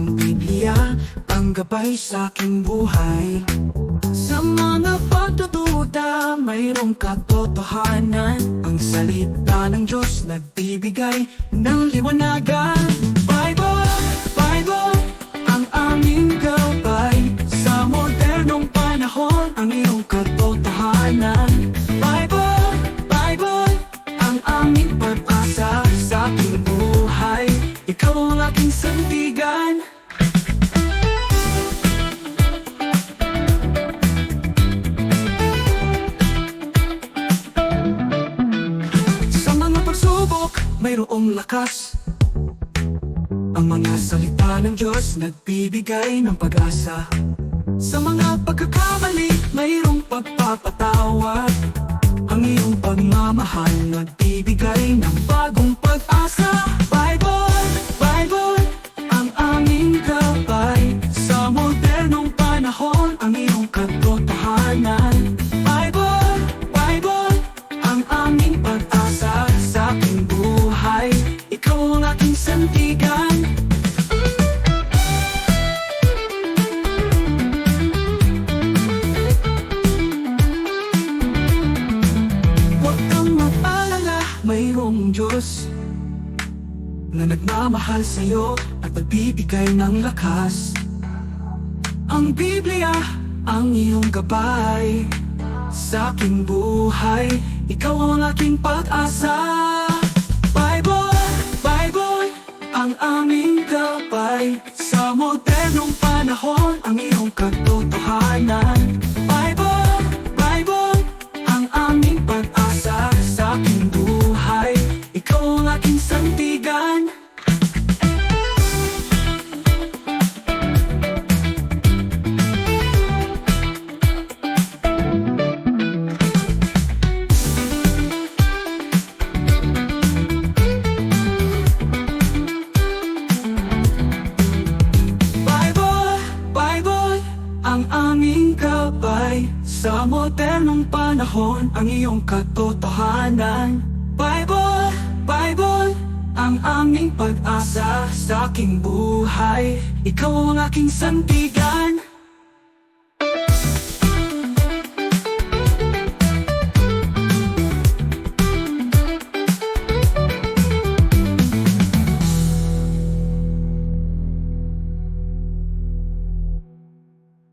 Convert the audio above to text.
ang Biblia ang gabay sa aking buhay. Sa mga pagtutuda, mayroong katotohanan. Ang salita ng Diyos nagbibigay ng liwanagan. Ikaw ang aking sandigan. Sa mga pagsubok, mayroong lakas. Ang mga salita ng Diyos nagbibigay ng pag-asa. Sa mga pagkakamali, Diyos Na nagmamahal sa'yo at nagbibigay ng lakas. Ang Biblia, ang iyong gabay. Sa aking buhay, ikaw ang aking pag-asa. Bible, Bible, ang aming gabay. Sa modernong panahon, ang iyong katotohanan Sa modernong panahon, ang iyong katotohanan. Bible, Bible, ang aming pag-asa sa aking buhay. Ikaw ang aking sandigan